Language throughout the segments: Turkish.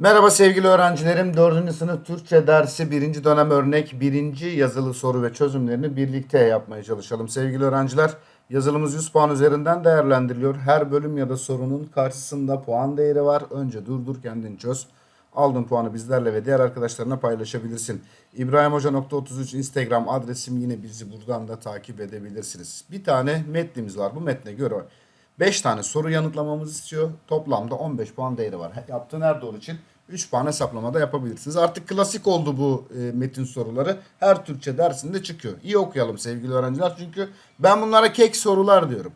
Merhaba sevgili öğrencilerim. 4. sınıf Türkçe dersi 1. dönem örnek 1. yazılı soru ve çözümlerini birlikte yapmaya çalışalım. Sevgili öğrenciler yazılımız 100 puan üzerinden değerlendiriliyor. Her bölüm ya da sorunun karşısında puan değeri var. Önce durdur kendin çöz. Aldığın puanı bizlerle ve diğer arkadaşlarına paylaşabilirsin. İbrahimhoca.33 Instagram adresim yine bizi buradan da takip edebilirsiniz. Bir tane metnimiz var. Bu metne göre 5 tane soru yanıtlamamızı istiyor. Toplamda 15 puan değeri var. Yaptığın her doğru için 3 puan hesaplamada yapabilirsiniz. Artık klasik oldu bu e, metin soruları. Her Türkçe dersinde çıkıyor. İyi okuyalım sevgili öğrenciler. Çünkü ben bunlara kek sorular diyorum.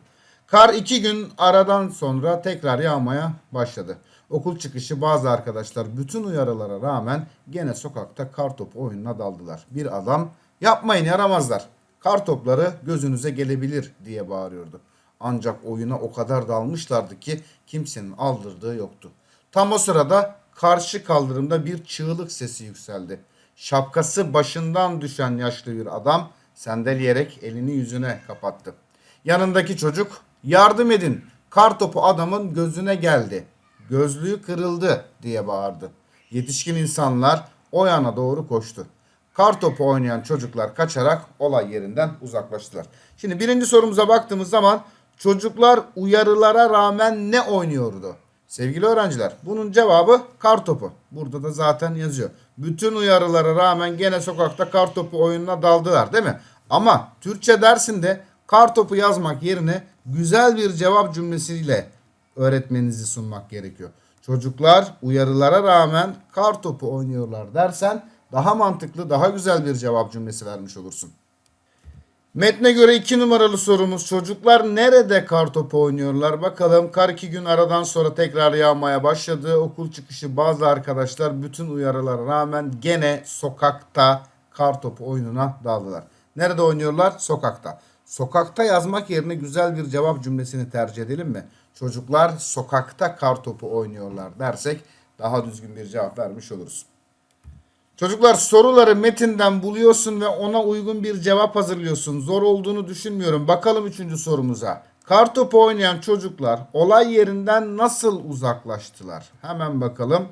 Kar 2 gün aradan sonra tekrar yağmaya başladı. Okul çıkışı bazı arkadaşlar bütün uyarılara rağmen gene sokakta kar topu oyununa daldılar. Bir adam yapmayın yaramazlar. Kar topları gözünüze gelebilir diye bağırıyordu. Ancak oyuna o kadar dalmışlardı ki kimsenin aldırdığı yoktu. Tam o sırada karşı kaldırımda bir çığlık sesi yükseldi. Şapkası başından düşen yaşlı bir adam sendeleyerek elini yüzüne kapattı. Yanındaki çocuk yardım edin kar topu adamın gözüne geldi. Gözlüğü kırıldı diye bağırdı. Yetişkin insanlar o yana doğru koştu. Kar topu oynayan çocuklar kaçarak olay yerinden uzaklaştılar. Şimdi birinci sorumuza baktığımız zaman çocuklar uyarılara rağmen ne oynuyordu? Sevgili öğrenciler bunun cevabı kar topu. Burada da zaten yazıyor. Bütün uyarılara rağmen gene sokakta kar topu oyununa daldılar değil mi? Ama Türkçe dersinde kar topu yazmak yerine güzel bir cevap cümlesiyle öğretmeninizi sunmak gerekiyor. Çocuklar uyarılara rağmen kar topu oynuyorlar dersen daha mantıklı, daha güzel bir cevap cümlesi vermiş olursun. Metne göre 2 numaralı sorumuz çocuklar nerede kar topu oynuyorlar? Bakalım kar 2 gün aradan sonra tekrar yağmaya başladı. Okul çıkışı bazı arkadaşlar bütün uyarılara rağmen gene sokakta kar topu oyununa daldılar. Nerede oynuyorlar? Sokakta. Sokakta yazmak yerine güzel bir cevap cümlesini tercih edelim mi? Çocuklar sokakta kar topu oynuyorlar dersek daha düzgün bir cevap vermiş oluruz. Çocuklar soruları metinden buluyorsun ve ona uygun bir cevap hazırlıyorsun. Zor olduğunu düşünmüyorum. Bakalım üçüncü sorumuza. Kartopu oynayan çocuklar olay yerinden nasıl uzaklaştılar? Hemen bakalım.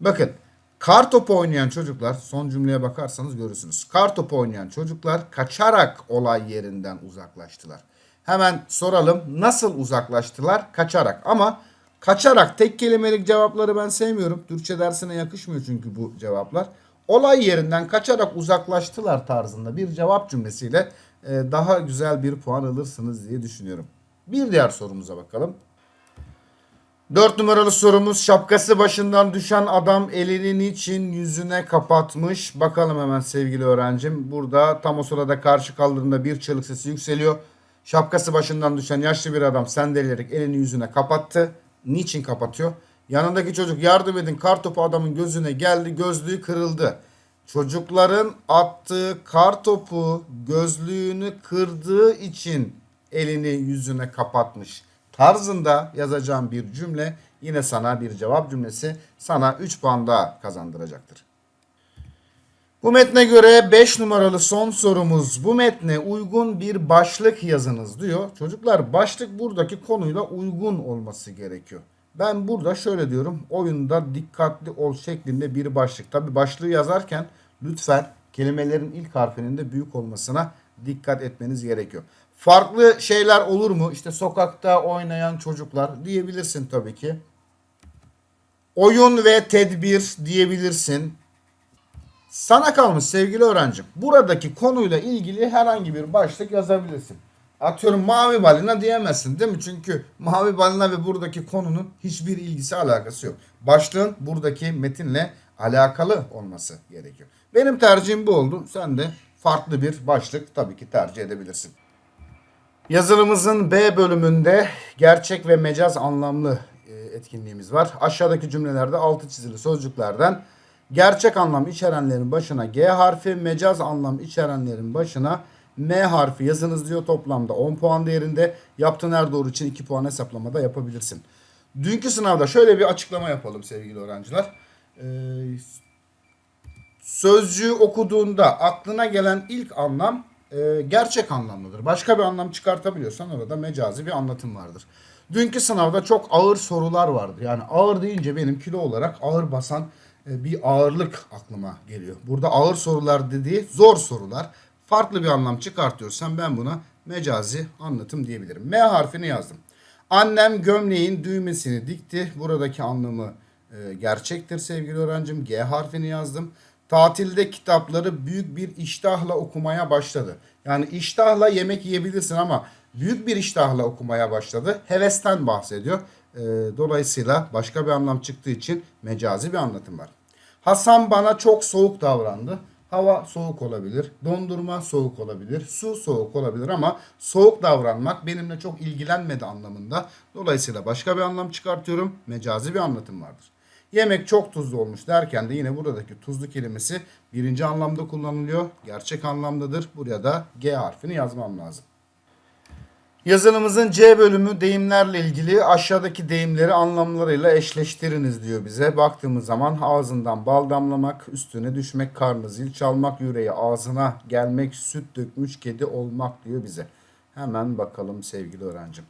Bakın kar topu oynayan çocuklar son cümleye bakarsanız görürsünüz. Kar topu oynayan çocuklar kaçarak olay yerinden uzaklaştılar. Hemen soralım nasıl uzaklaştılar? Kaçarak ama kaçarak tek kelimelik cevapları ben sevmiyorum. Türkçe dersine yakışmıyor çünkü bu cevaplar. Olay yerinden kaçarak uzaklaştılar tarzında bir cevap cümlesiyle e, daha güzel bir puan alırsınız diye düşünüyorum. Bir diğer sorumuza bakalım. Dört numaralı sorumuz şapkası başından düşen adam elini niçin yüzüne kapatmış? Bakalım hemen sevgili öğrencim. Burada tam o sırada karşı kaldırımda bir çığlık sesi yükseliyor. Şapkası başından düşen yaşlı bir adam sendeleyerek elini yüzüne kapattı. Niçin kapatıyor? Yanındaki çocuk yardım edin kar topu adamın gözüne geldi gözlüğü kırıldı. Çocukların attığı kar topu gözlüğünü kırdığı için elini yüzüne kapatmış tarzında yazacağım bir cümle yine sana bir cevap cümlesi sana 3 puan daha kazandıracaktır. Bu metne göre 5 numaralı son sorumuz bu metne uygun bir başlık yazınız diyor. Çocuklar başlık buradaki konuyla uygun olması gerekiyor. Ben burada şöyle diyorum oyunda dikkatli ol şeklinde bir başlık. Tabi başlığı yazarken lütfen kelimelerin ilk harfinin de büyük olmasına dikkat etmeniz gerekiyor. Farklı şeyler olur mu? İşte sokakta oynayan çocuklar diyebilirsin tabii ki. Oyun ve tedbir diyebilirsin. Sana kalmış sevgili öğrencim. Buradaki konuyla ilgili herhangi bir başlık yazabilirsin. Atıyorum mavi balina diyemezsin değil mi? Çünkü mavi balina ve buradaki konunun hiçbir ilgisi alakası yok. Başlığın buradaki metinle alakalı olması gerekiyor. Benim tercihim bu oldu. Sen de farklı bir başlık tabii ki tercih edebilirsin. Yazılımızın B bölümünde gerçek ve mecaz anlamlı e, etkinliğimiz var. Aşağıdaki cümlelerde altı çizili sözcüklerden gerçek anlam içerenlerin başına G harfi, mecaz anlam içerenlerin başına M harfi yazınız diyor. Toplamda 10 puan değerinde. Yaptığın her doğru için 2 puan hesaplamada yapabilirsin. Dünkü sınavda şöyle bir açıklama yapalım sevgili öğrenciler. Ee, sözcüğü okuduğunda aklına gelen ilk anlam e, gerçek anlamlıdır. Başka bir anlam çıkartabiliyorsan orada mecazi bir anlatım vardır. Dünkü sınavda çok ağır sorular vardı. Yani ağır deyince benim kilo olarak ağır basan bir ağırlık aklıma geliyor. Burada ağır sorular dediği zor sorular. Farklı bir anlam çıkartıyorsam ben buna mecazi anlatım diyebilirim. M harfini yazdım. Annem gömleğin düğmesini dikti. Buradaki anlamı e, gerçektir sevgili öğrencim. G harfini yazdım. Tatilde kitapları büyük bir iştahla okumaya başladı. Yani iştahla yemek yiyebilirsin ama büyük bir iştahla okumaya başladı. Hevesten bahsediyor. E, dolayısıyla başka bir anlam çıktığı için mecazi bir anlatım var. Hasan bana çok soğuk davrandı. Hava soğuk olabilir, dondurma soğuk olabilir, su soğuk olabilir ama soğuk davranmak benimle çok ilgilenmedi anlamında. Dolayısıyla başka bir anlam çıkartıyorum. Mecazi bir anlatım vardır. Yemek çok tuzlu olmuş derken de yine buradaki tuzlu kelimesi birinci anlamda kullanılıyor. Gerçek anlamdadır. Buraya da G harfini yazmam lazım. Yazılımızın C bölümü deyimlerle ilgili aşağıdaki deyimleri anlamlarıyla eşleştiriniz diyor bize. Baktığımız zaman ağzından bal damlamak, üstüne düşmek, karnı zil çalmak, yüreği ağzına gelmek, süt dökmüş kedi olmak diyor bize. Hemen bakalım sevgili öğrencim.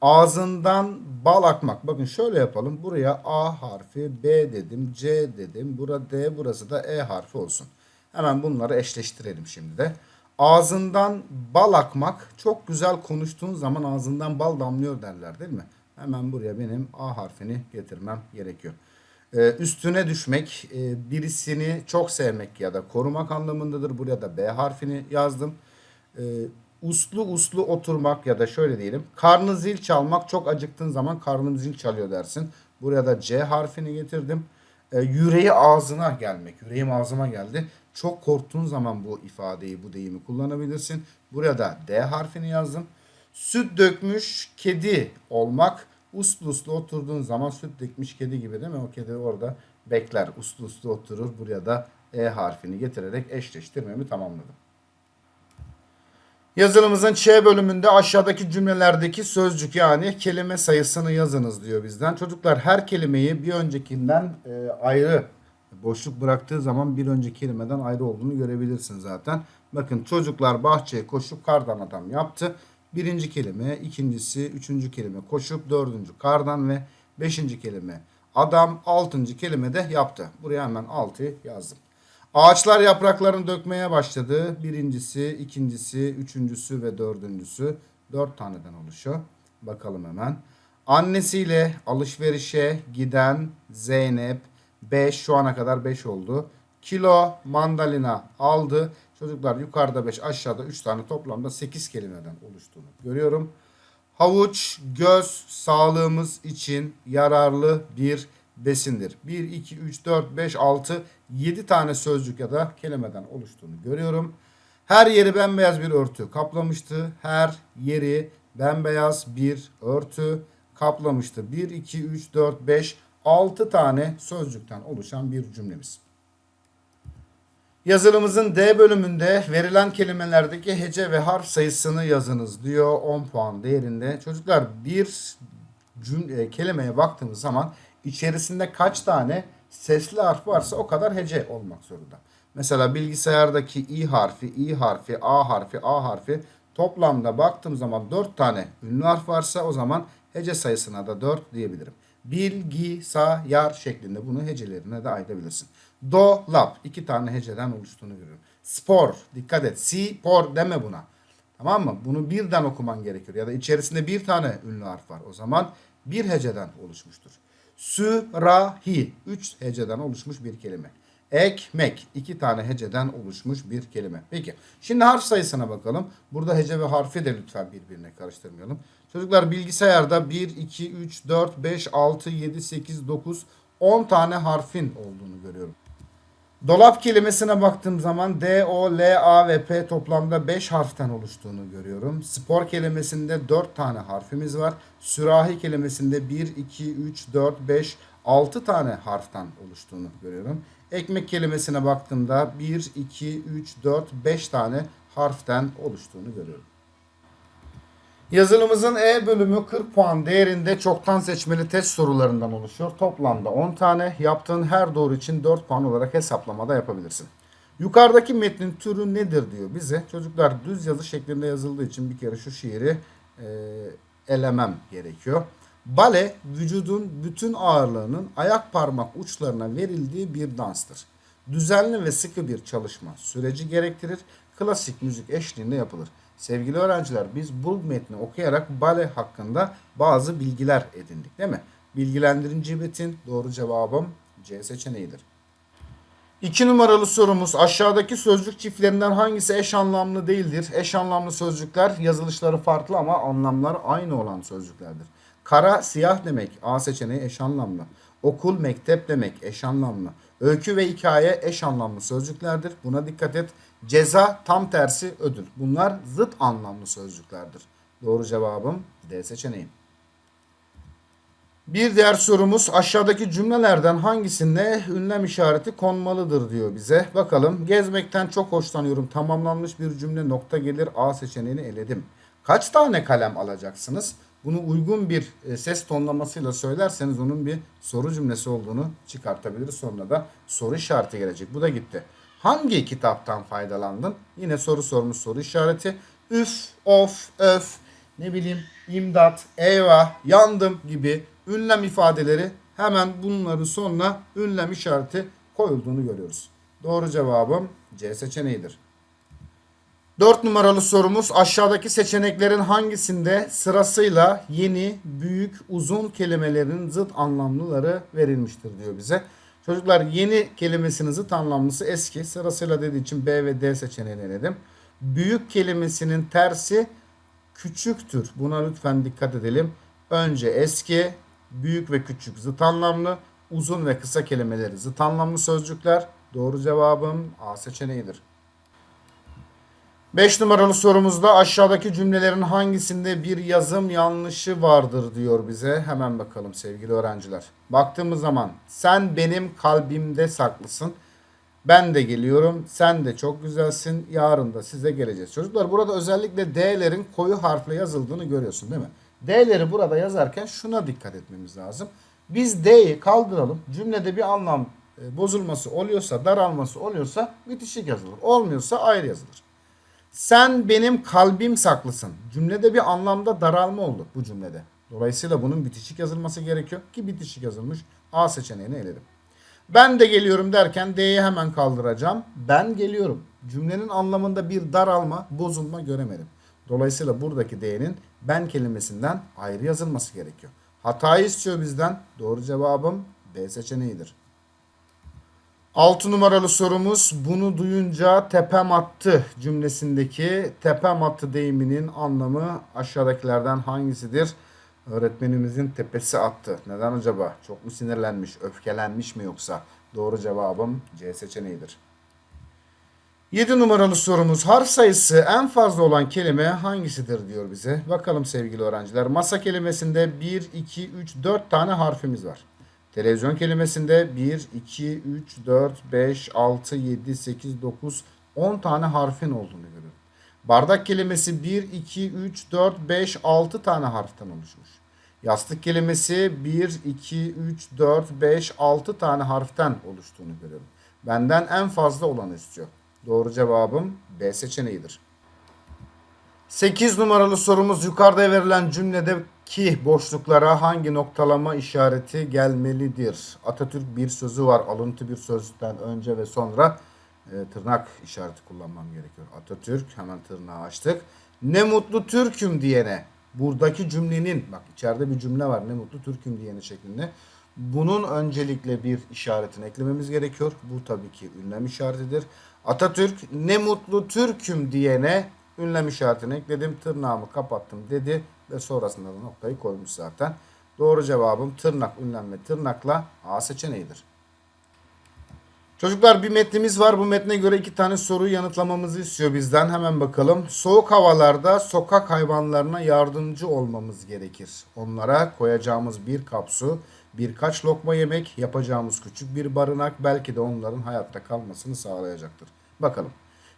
Ağzından bal akmak. Bakın şöyle yapalım. Buraya A harfi, B dedim, C dedim. Burada D, burası da E harfi olsun. Hemen bunları eşleştirelim şimdi de. Ağzından bal akmak çok güzel konuştuğun zaman ağzından bal damlıyor derler değil mi? Hemen buraya benim A harfini getirmem gerekiyor. Ee, üstüne düşmek, e, birisini çok sevmek ya da korumak anlamındadır. Buraya da B harfini yazdım. Ee, uslu uslu oturmak ya da şöyle diyelim. Karnı zil çalmak çok acıktığın zaman karnım zil çalıyor dersin. Buraya da C harfini getirdim. Ee, yüreği ağzına gelmek. Yüreğim ağzıma geldi. Çok korktuğun zaman bu ifadeyi, bu deyimi kullanabilirsin. Buraya da D harfini yazdım. Süt dökmüş kedi olmak. Uslu uslu oturduğun zaman süt dökmüş kedi gibi değil mi? O kedi orada bekler. Uslu uslu oturur. Buraya da E harfini getirerek eşleştirmemi tamamladım. Yazılımızın Ç bölümünde aşağıdaki cümlelerdeki sözcük yani kelime sayısını yazınız diyor bizden. Çocuklar her kelimeyi bir öncekinden e, ayrı boşluk bıraktığı zaman bir önceki kelimeden ayrı olduğunu görebilirsin zaten. Bakın çocuklar bahçeye koşup kardan adam yaptı. Birinci kelime, ikincisi, üçüncü kelime koşup, dördüncü kardan ve beşinci kelime adam, altıncı kelime de yaptı. Buraya hemen altı yazdım. Ağaçlar yapraklarını dökmeye başladı. Birincisi, ikincisi, üçüncüsü ve dördüncüsü. Dört taneden oluşuyor. Bakalım hemen. Annesiyle alışverişe giden Zeynep 5 şu ana kadar 5 oldu. Kilo mandalina aldı. Çocuklar yukarıda 5 aşağıda 3 tane toplamda 8 kelimeden oluştuğunu görüyorum. Havuç göz sağlığımız için yararlı bir besindir. 1, 2, 3, 4, 5, 6, 7 tane sözcük ya da kelimeden oluştuğunu görüyorum. Her yeri bembeyaz bir örtü kaplamıştı. Her yeri bembeyaz bir örtü kaplamıştı. 1, 2, 3, 4, 5, 6 tane sözcükten oluşan bir cümlemiz. Yazılımızın D bölümünde verilen kelimelerdeki hece ve harf sayısını yazınız diyor 10 puan değerinde. Çocuklar bir cümle, kelimeye baktığımız zaman içerisinde kaç tane sesli harf varsa o kadar hece olmak zorunda. Mesela bilgisayardaki i harfi, i harfi, a harfi, a harfi toplamda baktığım zaman 4 tane ünlü harf varsa o zaman hece sayısına da 4 diyebilirim. Bilgisayar şeklinde bunu hecelerine de ayırabilirsin. Dolap iki tane heceden oluştuğunu görüyorum. Spor dikkat et. Spor deme buna. Tamam mı? Bunu birden okuman gerekiyor. Ya da içerisinde bir tane ünlü harf var. O zaman bir heceden oluşmuştur. Sürahi üç heceden oluşmuş bir kelime. Ekmek iki tane heceden oluşmuş bir kelime. Peki şimdi harf sayısına bakalım. Burada hece ve harfi de lütfen birbirine karıştırmayalım. Çocuklar bilgisayarda 1, 2, 3, 4, 5, 6, 7, 8, 9, 10 tane harfin olduğunu görüyorum. Dolap kelimesine baktığım zaman D, O, L, A ve P toplamda 5 harften oluştuğunu görüyorum. Spor kelimesinde 4 tane harfimiz var. Sürahi kelimesinde 1, 2, 3, 4, 5, 6 tane harften oluştuğunu görüyorum. Ekmek kelimesine baktığımda 1, 2, 3, 4, 5 tane harften oluştuğunu görüyorum. Yazılımızın E bölümü 40 puan değerinde çoktan seçmeli test sorularından oluşuyor. Toplamda 10 tane. Yaptığın her doğru için 4 puan olarak hesaplamada yapabilirsin. Yukarıdaki metnin türü nedir diyor bize. Çocuklar düz yazı şeklinde yazıldığı için bir kere şu şiiri e, elemem gerekiyor. Bale vücudun bütün ağırlığının ayak parmak uçlarına verildiği bir danstır. Düzenli ve sıkı bir çalışma süreci gerektirir. Klasik müzik eşliğinde yapılır. Sevgili öğrenciler biz bu metni okuyarak bale hakkında bazı bilgiler edindik değil mi? Bilgilendirici metin doğru cevabım C seçeneğidir. İki numaralı sorumuz aşağıdaki sözcük çiftlerinden hangisi eş anlamlı değildir? Eş anlamlı sözcükler yazılışları farklı ama anlamları aynı olan sözcüklerdir. Kara siyah demek A seçeneği eş anlamlı. Okul mektep demek eş anlamlı. Öykü ve hikaye eş anlamlı sözcüklerdir. Buna dikkat et. Ceza tam tersi ödül. Bunlar zıt anlamlı sözcüklerdir. Doğru cevabım D seçeneği. Bir diğer sorumuz aşağıdaki cümlelerden hangisinde ünlem işareti konmalıdır diyor bize. Bakalım gezmekten çok hoşlanıyorum. Tamamlanmış bir cümle nokta gelir A seçeneğini eledim. Kaç tane kalem alacaksınız? Bunu uygun bir e, ses tonlamasıyla söylerseniz onun bir soru cümlesi olduğunu çıkartabiliriz. Sonra da soru işareti gelecek. Bu da gitti. Hangi kitaptan faydalandın? Yine soru sormuş soru işareti. Üf, of, öf, ne bileyim imdat, eyvah, yandım gibi ünlem ifadeleri hemen bunların sonuna ünlem işareti koyulduğunu görüyoruz. Doğru cevabım C seçeneğidir. 4 numaralı sorumuz aşağıdaki seçeneklerin hangisinde sırasıyla yeni, büyük, uzun kelimelerin zıt anlamlıları verilmiştir diyor bize. Çocuklar yeni kelimesinin zıt eski. Sırasıyla dediği için B ve D seçeneğini eledim. Büyük kelimesinin tersi küçüktür. Buna lütfen dikkat edelim. Önce eski, büyük ve küçük zıt anlamlı, uzun ve kısa kelimeleri zıt anlamlı sözcükler. Doğru cevabım A seçeneğidir. 5 numaralı sorumuzda aşağıdaki cümlelerin hangisinde bir yazım yanlışı vardır diyor bize. Hemen bakalım sevgili öğrenciler. Baktığımız zaman sen benim kalbimde saklısın. Ben de geliyorum. Sen de çok güzelsin. Yarın da size geleceğiz. Çocuklar burada özellikle D'lerin koyu harfle yazıldığını görüyorsun değil mi? D'leri burada yazarken şuna dikkat etmemiz lazım. Biz D'yi kaldıralım. Cümlede bir anlam e, bozulması oluyorsa, daralması oluyorsa bitişik yazılır. Olmuyorsa ayrı yazılır. Sen benim kalbim saklısın. Cümlede bir anlamda daralma oldu bu cümlede. Dolayısıyla bunun bitişik yazılması gerekiyor ki bitişik yazılmış. A seçeneğini eledim. Ben de geliyorum derken D'yi hemen kaldıracağım. Ben geliyorum. Cümlenin anlamında bir daralma, bozulma göremedim. Dolayısıyla buradaki D'nin ben kelimesinden ayrı yazılması gerekiyor. Hatayı istiyor bizden. Doğru cevabım B seçeneğidir. 6 numaralı sorumuz bunu duyunca tepem attı cümlesindeki tepem attı deyiminin anlamı aşağıdakilerden hangisidir? Öğretmenimizin tepesi attı. Neden acaba? Çok mu sinirlenmiş, öfkelenmiş mi yoksa? Doğru cevabım C seçeneğidir. 7 numaralı sorumuz harf sayısı en fazla olan kelime hangisidir diyor bize. Bakalım sevgili öğrenciler. Masa kelimesinde 1, 2, 3, 4 tane harfimiz var. Televizyon kelimesinde 1, 2, 3, 4, 5, 6, 7, 8, 9, 10 tane harfin olduğunu görüyorum. Bardak kelimesi 1, 2, 3, 4, 5, 6 tane harften oluşmuş. Yastık kelimesi 1, 2, 3, 4, 5, 6 tane harften oluştuğunu görüyorum. Benden en fazla olanı istiyor. Doğru cevabım B seçeneğidir. 8 numaralı sorumuz yukarıda verilen cümledeki boşluklara hangi noktalama işareti gelmelidir? Atatürk bir sözü var. Alıntı bir sözden önce ve sonra e, tırnak işareti kullanmam gerekiyor. Atatürk hemen tırnağı açtık. Ne mutlu Türk'üm diyene. Buradaki cümlenin bak içeride bir cümle var. Ne mutlu Türk'üm diyene şeklinde. Bunun öncelikle bir işaretini eklememiz gerekiyor. Bu tabii ki ünlem işaretidir. Atatürk ne mutlu Türk'üm diyene ünlem işaretini ekledim. Tırnağımı kapattım dedi ve sonrasında da noktayı koymuş zaten. Doğru cevabım tırnak, ünlem ve tırnakla A seçeneğidir. Çocuklar bir metnimiz var. Bu metne göre iki tane soruyu yanıtlamamızı istiyor bizden. Hemen bakalım. Soğuk havalarda sokak hayvanlarına yardımcı olmamız gerekir. Onlara koyacağımız bir kap su, birkaç lokma yemek, yapacağımız küçük bir barınak belki de onların hayatta kalmasını sağlayacaktır. Bakalım.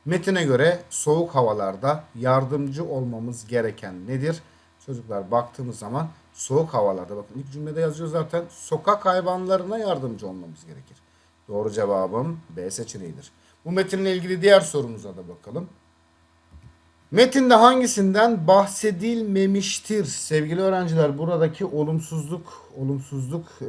Metine göre soğuk havalarda yardımcı olmamız gereken nedir? Çocuklar baktığımız zaman soğuk havalarda bakın ilk cümlede yazıyor zaten sokak hayvanlarına yardımcı olmamız gerekir. Doğru cevabım B seçeneğidir. Bu metinle ilgili diğer sorumuza da bakalım. Metinde hangisinden bahsedilmemiştir? Sevgili öğrenciler buradaki olumsuzluk olumsuzluk e,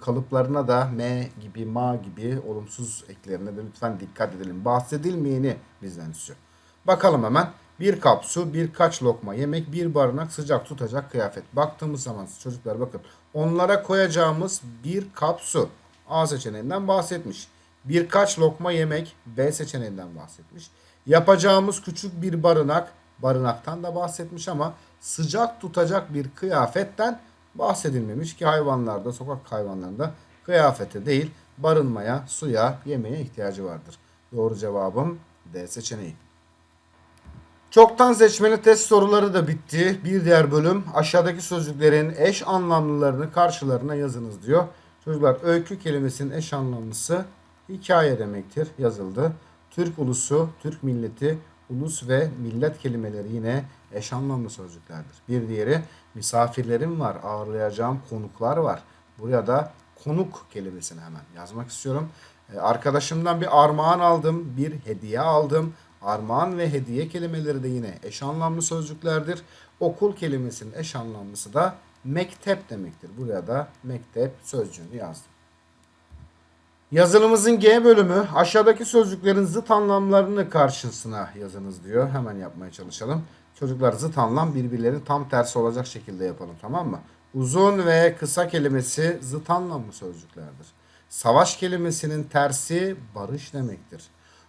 kalıplarına da m gibi ma gibi olumsuz eklerine de lütfen dikkat edelim. Bahsedilmeyeni bizden istiyor. Bakalım hemen. Bir kap su, birkaç lokma yemek, bir barınak sıcak tutacak kıyafet. Baktığımız zaman çocuklar bakın onlara koyacağımız bir kap su A seçeneğinden bahsetmiş. Birkaç lokma yemek B seçeneğinden bahsetmiş. Yapacağımız küçük bir barınak barınaktan da bahsetmiş ama sıcak tutacak bir kıyafetten bahsedilmemiş ki hayvanlarda sokak hayvanlarında kıyafete değil barınmaya, suya, yemeğe ihtiyacı vardır. Doğru cevabım D seçeneği. Çoktan seçmeli test soruları da bitti. Bir diğer bölüm aşağıdaki sözcüklerin eş anlamlılarını karşılarına yazınız diyor. Çocuklar öykü kelimesinin eş anlamlısı hikaye demektir yazıldı. Türk ulusu, Türk milleti, ulus ve millet kelimeleri yine eş anlamlı sözcüklerdir. Bir diğeri misafirlerim var, ağırlayacağım konuklar var. Buraya da konuk kelimesini hemen yazmak istiyorum. Ee, Arkadaşımdan bir armağan aldım, bir hediye aldım. Armağan ve hediye kelimeleri de yine eş anlamlı sözcüklerdir. Okul kelimesinin eş anlamlısı da mektep demektir. Buraya da mektep sözcüğünü yazdım. Yazılımızın G bölümü aşağıdaki sözcüklerin zıt anlamlarını karşısına yazınız diyor. Hemen yapmaya çalışalım. Çocuklar zıt anlam birbirlerinin tam tersi olacak şekilde yapalım tamam mı? Uzun ve kısa kelimesi zıt anlamlı sözcüklerdir. Savaş kelimesinin tersi barış demektir.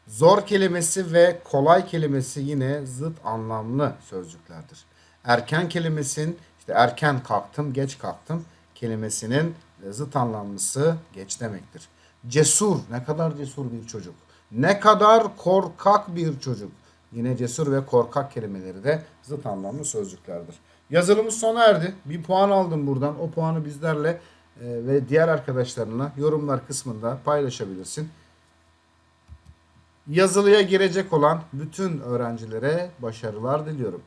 Zor kelimesi ve kolay kelimesi yine zıt anlamlı sözcüklerdir. Erken kelimesinin işte erken kalktım, geç kalktım kelimesinin zıt anlamlısı geç demektir. Cesur, ne kadar cesur bir çocuk. Ne kadar korkak bir çocuk. Yine cesur ve korkak kelimeleri de zıt anlamlı sözcüklerdir. Yazılımız sona erdi. Bir puan aldım buradan. O puanı bizlerle e, ve diğer arkadaşlarına yorumlar kısmında paylaşabilirsin. Yazılıya girecek olan bütün öğrencilere başarılar diliyorum.